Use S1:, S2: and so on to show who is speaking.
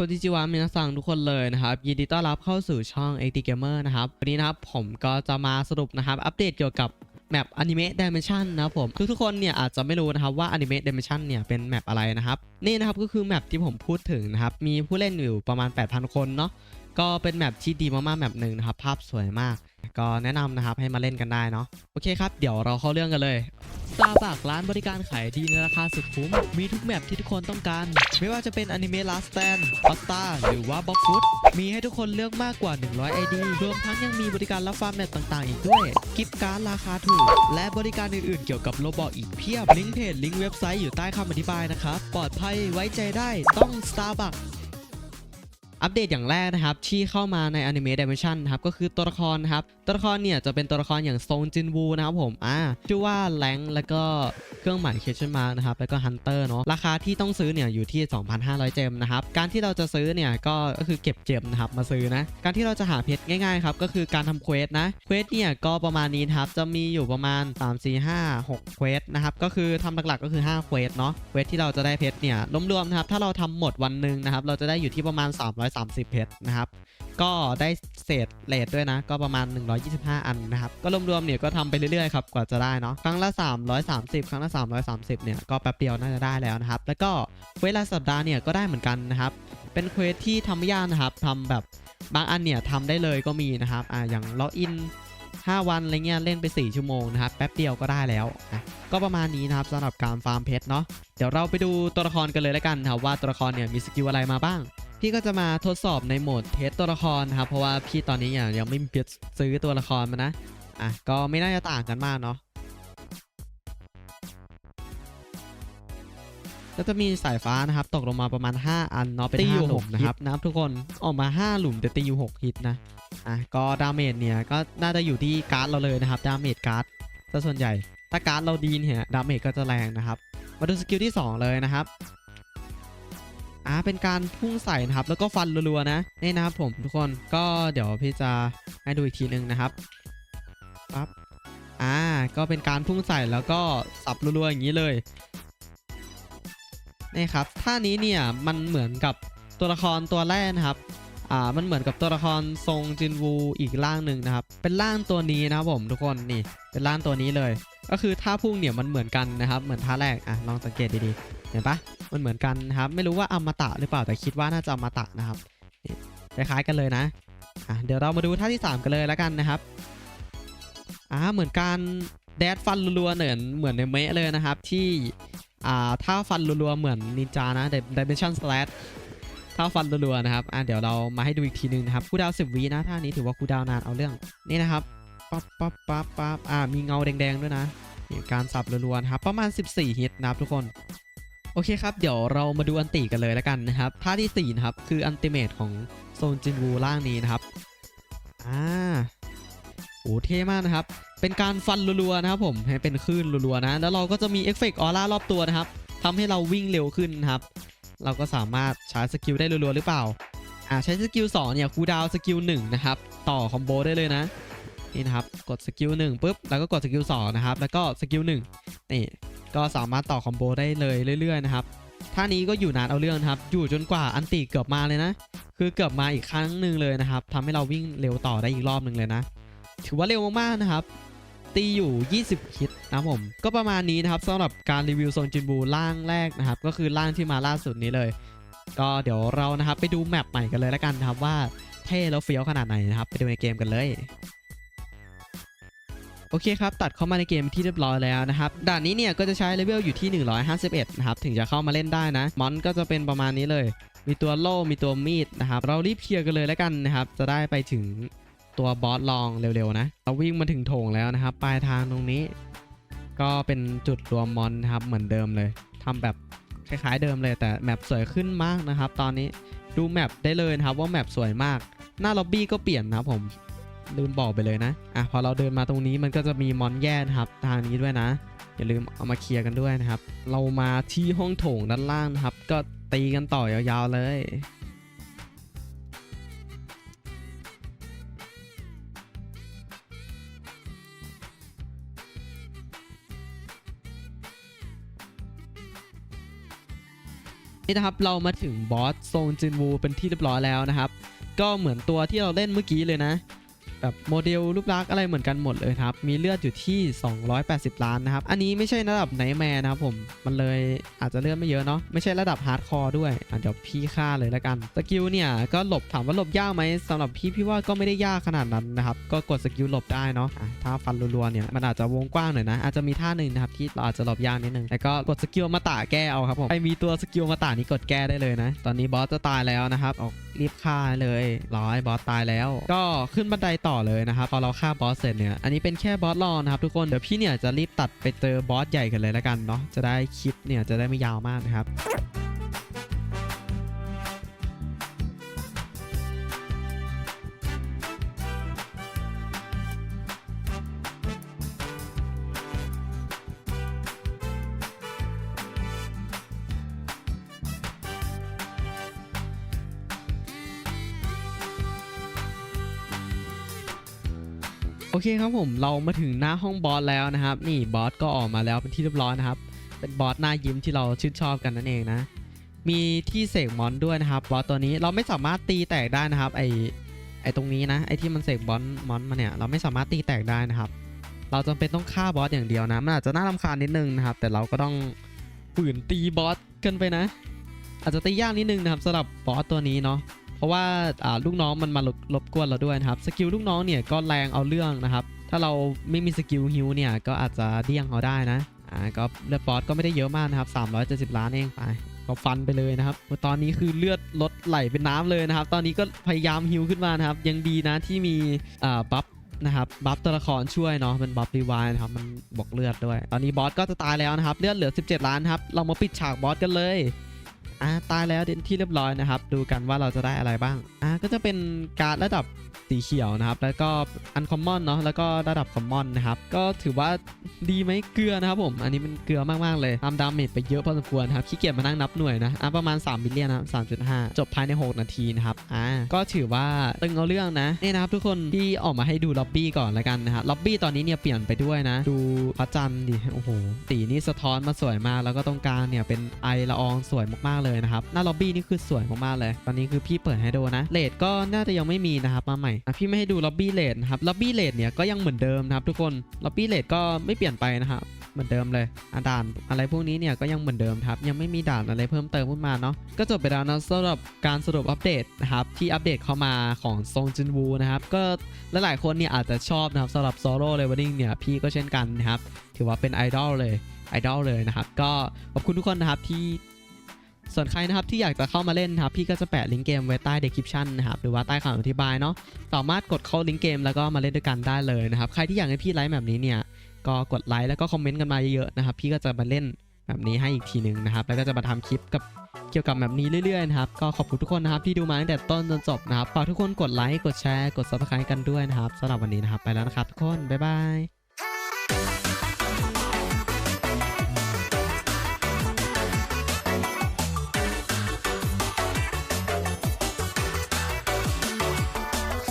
S1: คนที่จิวามินาซังทุกคนเลยนะครับ ยินดีต้อนรับเข้าสู่ช่อง a t Gamer นะครับ วันนี้นะครับผมก็จะมาสรุปนะครับ อัปเดตเกี่ยวกับแมป Anime Dimension นะครับผมทุกๆคนเนี่ยอาจจะไม่รู้นะครับว่า Anime Dimension เนี่ยเป็นแมปอะไรนะครับ นี่นะครับก็คือแมปที่ผมพูดถึงนะครับ มีผู้เล่นอยู่ประมาณ 8,000 คนเนาะ ก็เป็นแมปที่ดีมากๆแมปหนึ่งนะครับ ภาพสวยมาก ก็แนะนำนะครับให้มาเล่นกันได้เนาะโอเคครับ เดี๋ยวเราเข้าเรื่องกันเลยซาบักร้านบริการขายดีในราคาสุดคุ้ม มีทุกแมปที่ทุกคนต้องการ ไม่ว่าจะเป็นอนิเมะ Last Stand ออสตาหรือว่าบ็อกฟุตมีให้ทุกคนเลือกมากกว่า 100 ID รวมทั้งยังมีบริการรับฟาร์มแมปต่างๆ อีกด้วย กิฟต์การ์ดราคาถูก และบริการอื่นๆ เกี่ยวกับโลบอกอีกเพียบ ลิงก์เพจลิงก์เว็บไซต์อยู่ใต้คำอธิบายนะครับ ปลอดภัยไว้ใจได้ต้อง Starbucks อัปเดตอย่างแรกนะครับที่เข้ามาใน Anime Dimension นะครับก็คือตัวละครนะครับตัวละครเนี่ยจะเป็นตัวละครอย่างซงจินวูนะครับผมอ่าชื่อว่าแรงแล้วก็เครื่องหมาย question mark นะครับแล้วก็ Hunter เนาะราคาที่ต้องซื้อเนี่ยอยู่ที่ 2,500 เจมนะครับการที่เราจะซื้อเนี่ยก็คือเก็บเจมนะครับมาซื้อนะการที่เราจะหาเพชรง่ายๆครับก็คือการทำเควสนะเควสเนี่ยก็ประมาณนี้ครับจะมีอยู่ประมาณ 3 4 5 6เควสนะครับก็คือทำหลักๆก็คือ5เควสเนาะเควสที่เราจะได้เพชรเนี่ยรวมๆนะครับถ้าเราทำหมดวันหนึ่งนะครับเราจะได้อยู่ที่ประมาณ330 เพชรนะครับ ก็ได้เศษเลทด้วยนะ ก็ประมาณ 125 อันนะครับ ก็รวมๆเนี่ยก็ทำไปเรื่อยๆครับกว่าจะได้เนาะครั้งละ 330 ครั้งละ 330 เนี่ยก็แป๊บเดียวน่าจะได้แล้วนะครับ แล้วก็เวสราสัปดาห์เนี่ยก็ได้เหมือนกันนะครับ เป็นเควสที่ทำไม่ยากนะครับทำแบบบางอันเนี่ยทำได้เลยก็มีนะครับอ่าอย่างล็อกอิน5 วันอะไรเงี้ยเล่นไป 4 ชั่วโมงนะครับ แป๊บเดียวก็ได้แล้วอะก็ประมาณนี้นะครับสำหรับการฟาร์มเพชรเนาะเดี๋ยวเราไปดูตัวละครกันเลยแล้วกันครับว่าตัวละครเนี่ยมีสกิลอะไรมาบ้าง พี่ก็จะมาทดสอบในโหมดเทสตัวละครนะครับ เพราะว่าพี่ตอนนี้เนี่ยยังไม่มีเพชรซื้อตัวละครมานะ อะ ก็ไม่น่าจะต่างกันมากเนาะก็จะมีสายฟ้านะครับ ตกลงมาประมาณ 5 อันเนาะเป็น
S2: ตีอยู่
S1: 5หลุม
S2: หก
S1: นะครับนะครับทุกคนออกมา 5 หลุมแต่ตีอยู่ 6 ฮิตนะ อะ ก็ดาเมจเนี่ยก็น่าจะอยู่ที่การ์ดเราเลยนะครับดาเมจการ์ดซะส่วนใหญ่ ถ้าการ์ดเราดีเนี่ยดาเมจก็จะแรงนะครับ มาดูสกิลที่ 2 เลยนะครับอ่า เป็นการพุ่งใส่นะครับ แล้วก็ฟันรัวๆนะนี่นะครับผมทุกคนก็เดี๋ยวพี่จะให้ดูอีกทีหนึงนะครับปั๊บอ่าก็เป็นการพุ่งใส่แล้วก็สับรัวๆอย่างนี้เลยนี่ครับท่านี้เนี่ยมันเหมือนกับตัวละครตัวแรกนะครับอ่ามันเหมือนกับตัวละครทรงจินวูอีกร่างหนึ่งนะครับ เป็นร่างตัวนี้นะครับผมทุกคนนี่เป็นร่างตัวนี้เลย ก็คือท่าพุ่งเนี่ยมันเหมือนกันนะครับ เหมือนท่าแรกอะลองสังเกตดีๆเห็นปะ มันเหมือนกันนะครับ ไม่รู้ว่าอมตะหรือเปล่าแต่คิดว่าน่าจะอมตะนะครับคล้ายๆกันเลยนะอะเดี๋ยวเรามาดูท่าที่ 3 กันเลยแล้วกันนะครับอ่าเหมือนการแดดฟันรัวๆเหมือนเหมือนในเมะเลยนะครับ ที่อ่าท่าฟันรัวๆเหมือนนินจานะ Dimension Slash ท่าฟันรัวๆนะครับอะเดี๋ยวเรามาให้ดูอีกทีนึงนะครับคูลดาวน์10วินะท่านี้ถือว่าคูลดาวนานเอาเรื่องนี่นะครับปั๊บปั๊บปั๊บปั๊บอ่ามีเงาแดงๆด้วยนะการสับรัวๆครับประมาณ 14ฮิตนะครับทุกคน โอเคครับ เดี๋ยวเรามาดูอันติกันเลยแล้วกันนะครับท่าที่4นะครับคืออันติเมตของโซนจินวูล่างนี้นะครับอ่าโอ้เท่มากนะครับ เป็นการฟันรัวๆนะครับผมให้เป็นคลื่นรัวๆนะ แล้วเราก็จะมีเอฟเฟกต์ออร่ารอบตัวนะครับทำให้เราวิ่งเร็วขึ้นนะครับ เราก็สามารถใช้สกิลได้รัวๆหรือเปล่าอ่าใช้สกิล2เนี่ยคูดาวสกิล1นะครับต่อคอมโบได้เลยนะนี่นะครับกดสกิล1ปุ๊บแล้วก็กดสกิล2นะครับแล้วก็สกิล1นี่ ก็สามารถต่อคอมโบได้เลยเรื่อยๆนะครับท่านี้ก็อยู่นานเอาเรื่องนะครับ อยู่จนกว่าอันติเกือบมาเลยนะ คือเกือบมาอีกครั้งหนึ่งเลยนะครับทำให้เราวิ่งเร็วต่อได้อีกรอบหนึ่งเลยนะ ถือว่าเร็วมากๆนะครับ ตีอยู่ 20ฮิตนะผม ก็ประมาณนี้นะครับสำหรับการรีวิวโซนจินบูล่างแรกนะครับ ก็คือล่างที่มาล่าสุดนี้เลย ก็เดี๋ยวเรานะครับไปดูแมปใหม่กันเลยแล้วกันครับว่าเท่แล้วเฟี้ยวขนาดไหนนะครับ ไปดูในเกมกันเลย โอเคครับ ตัดเข้ามาในเกมที่เรียบร้อยแล้วนะครับ ด่านนี้เนี่ยก็จะใช้เลเวลอยู่ที่ 151 นะครับ ถึงจะเข้ามาเล่นได้นะ มอนก็จะเป็นประมาณนี้เลย มีตัวโล่ มีตัวมีดนะครับ เรารีบเคลียร์กันเลยแล้วกันนะครับ จะได้ไปถึงตัวบอสลองเร็วๆนะ เราวิ่งมาถึงโถงแล้วนะครับ ปลายทางตรงนี้ ก็เป็นจุดรวมมอนนะครับ เหมือนเดิมเลยทำแบบคล้ายๆเดิมเลย แต่แมปสวยขึ้นมากนะครับ ตอนนี้ ดูแมปได้เลยนะครับว่าแมปสวยมาก หน้าล็อบบี้ก็เปลี่ยนนะครับผม ลืมบอกไปเลยนะ อะพอเราเดินมาตรงนี้มันก็จะมีมอนแย่นะครับ ทางนี้ด้วยนะ อย่าลืมเอามาเคลียร์กันด้วยนะครับ เรามาที่ห้องโถงด้านล่างนะครับ ก็ตีกันต่อยาวๆเลยนี่นะครับเรามาถึงบอสโซนจินวูเป็นที่เรียบร้อยแล้วนะครับ ก็เหมือนตัวที่เราเล่นเมื่อกี้เลยนะ แบบโมเดลรูปลักษณ์อะไรเหมือนกันหมดเลยครับ มีเลือดอยู่ที่ 280 ล้านนะครับ อันนี้ไม่ใช่ระดับไนแมร์นะครับผม มันเลยอาจจะเลือดไม่เยอะเนาะ ไม่ใช่ระดับฮาร์ดคอร์ด้วยเดี๋ยวพี่ฆ่าเลยแล้วกัน สกิลเนี่ยก็หลบถามว่าหลบยากไหมสำหรับพี่พี่ว่าก็ไม่ได้ยากขนาดนั้นนะครับ ก็กดสกิลหลบได้เนาะอะถ้าฟันรัวๆเนี่ยมันอาจจะวงกว้างหน่อยนะ อาจจะมีท่าหนึ่งนะครับที่เราอาจจะหลบยากนิดนึงแต่ก็กดสกิลมาตาแก้เอาครับผมใครมีตัวสกิลมาตานี้กดแก้ได้เลยนะ ตอนนี้บอสจะตายแล้วนะครับออกรีบฆ่าเลยร้อยบอสตายแล้ว ก็ขึ้นบันไดต่อเลยนะครับพอเราฆ่าบอสเสร็จเนี่ยอันนี้เป็นแค่บอสรองนะครับทุกคนเดี๋ยวพี่เนี่ยจะรีบตัดไปเจอบอสใหญ่กันเลยแล้วกันเนาะจะได้คลิปเนี่ยจะได้ไม่ยาวมากนะครับ อเคครับผมเรามาถึงหน้าห้องบอสแล้วนะครับ นี่บอสก็ออกมาแล้วเป็นที่เรียบร้อยนะครับ เป็นบอสหน้ายิ้มที่เราชื่นชอบกันนั่นเองนะ มีที่เสกมอนด้วยนะครับบอสตัวนี้เราไม่สามารถตีแตกได้นะครับ ไอไอตรงนี้นะไอที่มันเสกบอสมอนมาเนี่ยเราไม่สามารถตีแตกได้นะครับ เราจำเป็นต้องฆ่าบอสอย่างเดียวนะมันอาจจะน่ารำคาญนิดนึงนะครับ แต่เราก็ต้องฝืนตีบอสกันไปนะ อาจจะตียากนิดนึงนะครับสำหรับบอสตัวนี้เนาะ เพราะว่าาลูกน้องมันมารบรบกวนเราด้วยนะครับสกิลลูกน้องเนี่ยก็แรงเอาเรื่องนะครับ ถ้าเราไม่มีสกิลฮิวเนี่ยก็อาจจะเดี่ยงเอาได้นะอ่าก็เลือดบอสก็ไม่ได้เยอะมากนะครับ 370 ล้านเองไปก็ฟันไปเลยนะครับ ตอนนี้คือเลือดลดไหลเป็นน้ำเลยนะครับ ตอนนี้ก็พยายามฮิวขึ้นมานะครับ ยังดีนะที่มีบัฟนะครับบัฟตัวละครช่วยเนาะมันบัฟรีวล์นะครับมันบอกเลือดด้วย ตอนนี้บอสก็จะตายแล้วนะครับ เลือดเหลือ 17 ล้านครับ เรามาปิดฉากบอสกันเลย อ่าตายแล้วเดนที่เรียบร้อยนะครับ ดูกันว่าเราจะได้อะไรบ้างอ่าก็จะเป็นการดระดับสีเขียวนะครับ แล้วก็อันคอมมอนเนาะแล้วก็ระดับคอมมอนนะครับ ก็ถือว่าดีไหมเกลือนะครับผม อันนี้มันเกลือมากๆเลยทำดาเมจไปเยอะพอสมควรครับขี้เกียจมานั่งนับหน่วยนะอ่าประมาณ3มิลเลียนนะครับ3.5จบภายใน 6 นาทีนะครับอ่าก็ถือว่าตึงเอาเรื่องนะนี่นะครับทุกคนที่ออกมาให้ดูล็อบบี้ก่อนละกันนะครับล็อบบี้ตอนนี้เนี่ยเปลี่ยนไปด้วยนะ ดูพระจันทร์ดิโอ้โหสีนี่สะท้อนมาสวยมากแล้วก็ตรงกลางเนี่ยเป็นไอละอองสวยมากๆเลยนะครับ หน้าล็อบบี้นี่คือสวยมากๆเลย ตอนนี้คือพี่เปิดให้ดูนะเลดก็น่าจะยังไม่มีนะครับมาใหม่พี่ไม่ให้ดูล็อบบี้เลดนะครับล็อบบี้เลดเนี่ยก็ยังเหมือนเดิมนะครับทุกคนล็อบบี้เลดก็ไม่เปลี่ยนไปนะครับเหมือนเดิมเลยอะด่านอะไรพวกนี้เนี่ยก็ยังเหมือนเดิมครับยังไม่มีด่านอะไรเพิ่มเติมขึ้นมาเนาะก็จบไปแล้วนะสำหรับการสรุปอัปเดตนะครับที่อัปเดตเข้ามาของซงจินวูนะครับก็หลายๆคนเนี่ยอาจจะชอบนะครับสำหรับโซโล่เลเวลลิ่งเนี่ยพี่ก็เช่นกันนะครับถือว่าเป็นไอดอลเลยไอดอลเลยนะครับ ก็ขอบคุณทุกคนนะครับที่ ส่วนใครนะครับที่อยากจะเข้ามาเล่นนะครับพี่ก็จะแปะลิงก์เกมไว้ใต้ description นะครับหรือว่าใต้คำอธิบายเนาะสามารถกดเข้าลิงก์เกมแล้วก็มาเล่นด้วยกันได้เลยนะครับใครที่อยากให้พี่ไลฟ์แบบนี้เนี่ยก็กดไลค์แล้วก็คอมเมนต์กันมาเยอะๆนะครับพี่ก็จะมาเล่นแบบนี้ให้อีกทีหนึ่งนะครับแล้วก็จะมาทำคลิปกับเกี่ยวกับแบบนี้เรื่อยๆนะครับก็ขอบคุณทุกคนนะครับที่ดูมาตั้งแต่ต้นจนจบนะครับฝากทุกคนกดไลค์กดแชร์กด subscribe กันด้วยนะครับสำหรับวันนี้นะครับไปแล้วนะครับทุกคนบ๊ายบาย